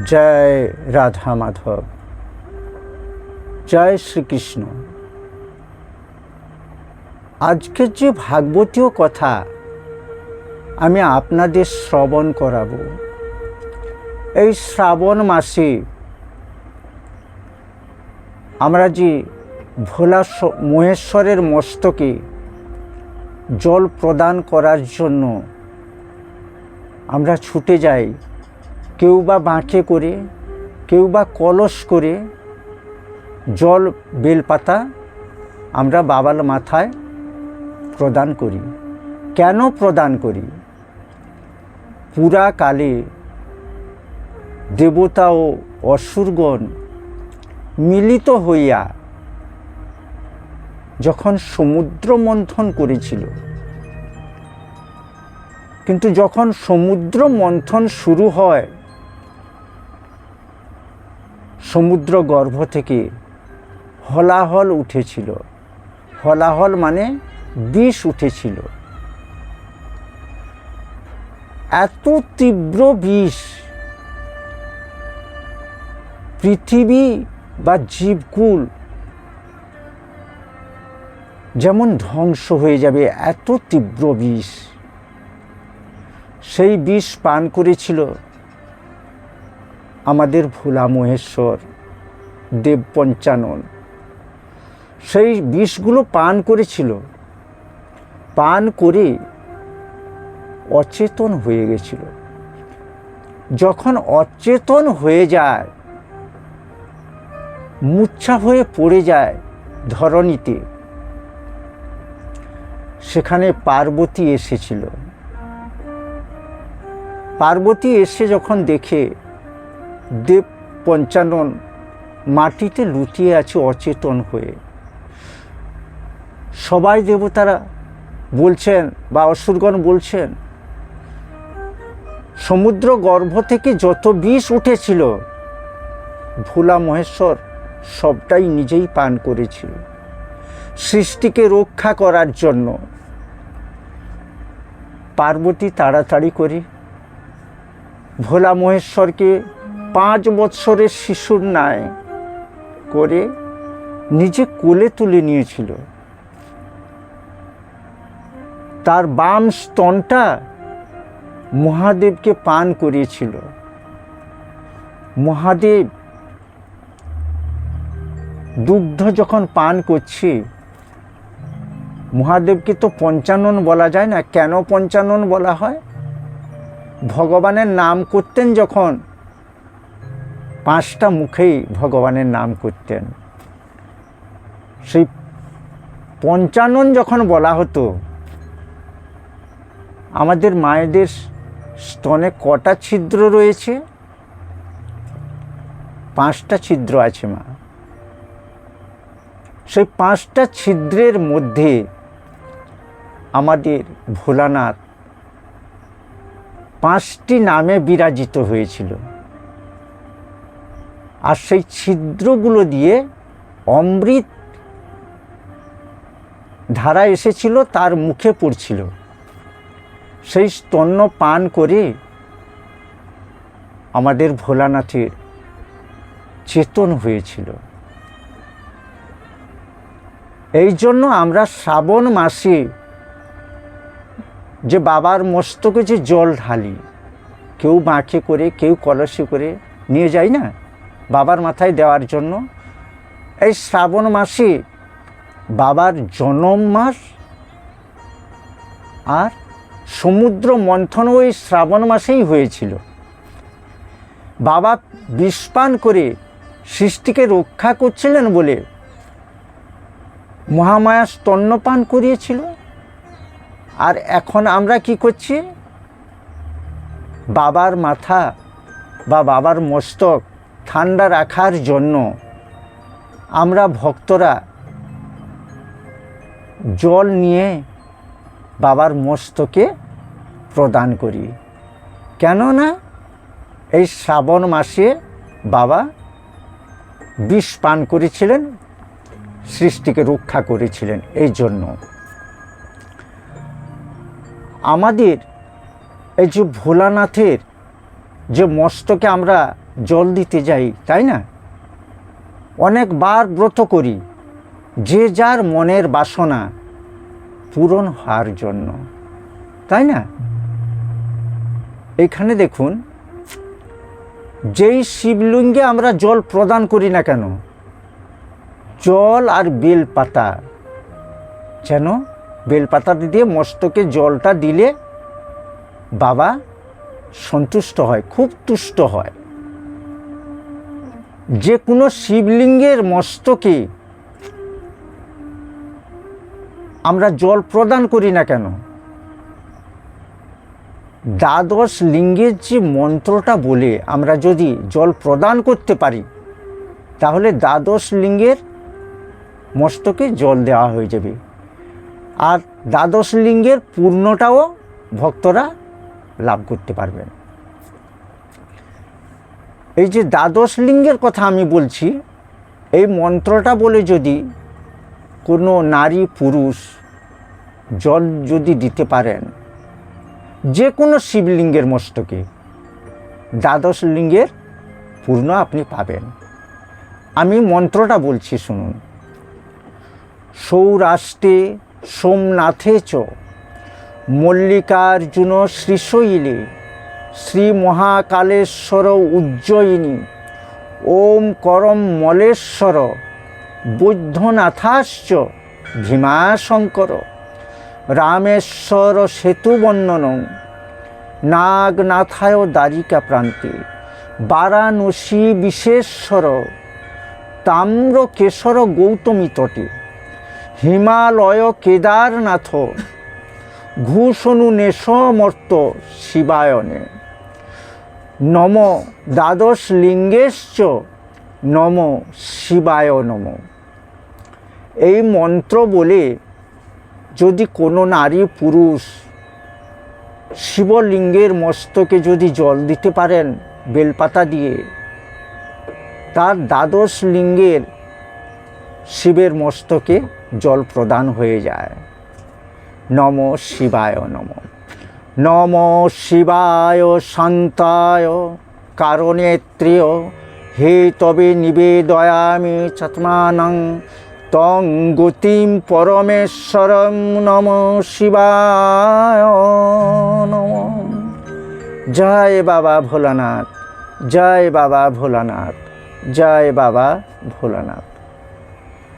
জয় রাধা মাধব। জয় শ্রীকৃষ্ণ। আজকের যে ভাগবতীয় কথা, আমি আপনাদের শ্রবণ করাবো। এই শ্রাবণ মাসে আমরা যে ভোলা মহেশ্বরের মস্তকে জল প্রদান করার জন্য আমরা ছুটে যাই কেউ বা বাঁকে করে, কেউ বা কলস করে জল বেলপাতা আমরা বাবার মাথায় প্রদান করি। কেন প্রদান করি? পুরাকালে দেবতা ও অসুরগণ মিলিত হইয়া যখন সমুদ্র মন্থন করেছিল, কিন্তু যখন সমুদ্র মন্থন শুরু হয় সমুদ্র গর্ভ থেকে হলাহল উঠেছিল। হলাহল মানে বিষ উঠেছিল। এত তীব্র বিষ। পৃথিবী বা জীবকুল যেমন ধ্বংস হয়ে যাবে, এত তীব্র বিষ। সেই বিষ পান করেছিল আমাদের ভোলা মহেশ্বর দেব পঞ্চানন সেই বিষগুলো পান করেছিল। পান করে অচেতন হয়ে গেছিল। যখন অচেতন হয়ে যায় মূর্ছা হয়ে পড়ে যায় ধরণীতে, সেখানে পার্বতী এসেছিল। পার্বতী এসে যখন দেখে দেব পঞ্চানন মাটিতে লুটিয়ে আছে অচেতন হয়ে। সবাই দেবতারা বলছেন বা অসুরগণ বলছেন, সমুদ্র গর্ভ থেকে যত বিষ উঠেছিল, ভোলা মহেশ্বর সবটাই নিজেই পান করেছিল। সৃষ্টিকে রক্ষা করার জন্য। পার্বতী তাড়াতাড়ি করে ভোলা মহেশ্বরকে পাঁচ বৎসরের শিশুর ন্যায় করে নিজে কোলে তুলে নিয়েছিল। তার বাম স্তনটা মহাদেবকে পান করিয়েছিল। মহাদেব দুগ্ধ যখন পান করছে, মহাদেবকে তো পঞ্চানন বলা যায় না, কেন পঞ্চানন বলা হয়? ভগবানের নাম করতেন যখন পাঁচটা মুখেই ভগবানের নাম করতেন। সেই পঞ্চানন যখন বলা হতো, আমাদের মায়েদের স্তনে কটা ছিদ্র রয়েছে? পাঁচটা ছিদ্র আছে মা। সেই পাঁচটা ছিদ্রের মধ্যে আমাদের ভোলানাথ পাঁচটি নামে বিরাজিত হয়েছিল। আর সেই ছিদ্রগুলো দিয়ে অমৃত ধারা এসেছিল, তার মুখে পড়ছিল। সেই স্তন্য পান করে আমাদের ভোলানাথের চেতন হয়েছিল। এই জন্য আমরা শ্রাবণ মাসে যে বাবার মস্তকে যে জল ঢালি, কেউ বাঁকে করে, কেউ কলসি করে নিয়ে যায় না? বাবার মাথায় দেওয়ার জন্য। এই শ্রাবণ মাসে বাবার জনম মাস। আর সমুদ্র মন্থন ওই শ্রাবণ মাসেই হয়েছিল। বাবা বিষপান করে সৃষ্টিকে রক্ষা করছিলেন বলে মহামায়া স্তন্যপান করিয়েছিল। আর এখন আমরা কি করছি? বাবার মাথা বা বাবার মস্তক ঠান্ডা রাখার জন্য আমরা ভক্তরা জল নিয়ে বাবার মস্তকে প্রদান করি। কেননা এই শ্রাবণ মাসে বাবা বিষ পান করেছিলেন, সৃষ্টিকে রক্ষা করেছিলেন এই জন্য। আমাদের এই যে ভোলানাথের যে মস্তকে আমরা জল দিতে যাই, তাই না? অনেকবার ব্রত করি, যে যার মনের বাসনা পূরণ হওয়ার জন্য, তাই না? এখানে দেখুন, যেই শিবলিঙ্গে আমরা জল প্রদান করি না কেন, জল আর বেলপাতা, যেন বেলপাতা দিয়ে মস্তকে জলটা দিলে বাবা সন্তুষ্ট হয়, খুব তুষ্ট হয়। যে কোনো শিবলিঙ্গের মস্তকে আমরা জল প্রদান করি না কেন? দ্বাদশ লিঙ্গের যে মন্ত্রটা বলে আমরা যদি জল প্রদান করতে পারি, তাহলে দ্বাদশ লিঙ্গের মস্তকে জল দেওয়া হয়ে যাবে। আর দ্বাদশ লিঙ্গের পূর্ণটাও ভক্তরা লাভ করতে পারবেন। এই যে দ্বাদশ লিঙ্গের কথা আমি বলছি, এই মন্ত্রটা বলে যদি কোনো নারী পুরুষ জল যদি দিতে পারেন, যে কোনো শিবলিঙ্গের মস্তকে, দ্বাদশ লিঙ্গের পূর্ণ আপনি পাবেন। আমি মন্ত্রটা বলছি শুনুন। সৌরাষ্ট্রে সোমনাথে চ, মল্লিকার্জুন শ্রীশৈলে শ্রী মহাকালেশ্বর উজ্জয়িনী। ওম করম মলেশ্বর, বৈদ্যনাথাশ্চ ভীমাশঙ্কর। রামেশ্বর সেতুবন্দন, নাগনাথায় দ্বারিকা প্রান্তে বারাণসী বিশেশ্বর, তাম্রকেশর গৌতমী তটে। হিমালয় কেদারনাথ, ঘূষণু নেশমর্ত শিবায়নে। নম দ্বাদশ লিঙ্গেশ্চ নম শিবায় নম। এই মন্ত্র বলে যদি কোনো নারী পুরুষ শিবলিঙ্গের মস্তকে যদি জল দিতে পারেন বেলপাতা দিয়ে, তার দ্বাদশ লিঙ্গের শিবের মস্তকে জল প্রদান হয়ে যায়। নম শিবায় নম। নম শিবায় শান্তায় কারণেত্রীয় হে তবে নিবেদয়ামি চাত্মানং তং গতিম পরমেশ্বরম নম শিবায় নম। জয় বাবা ভোলানাথ, জয় বাবা ভোলানাথ, জয় বাবা ভোলানাথ।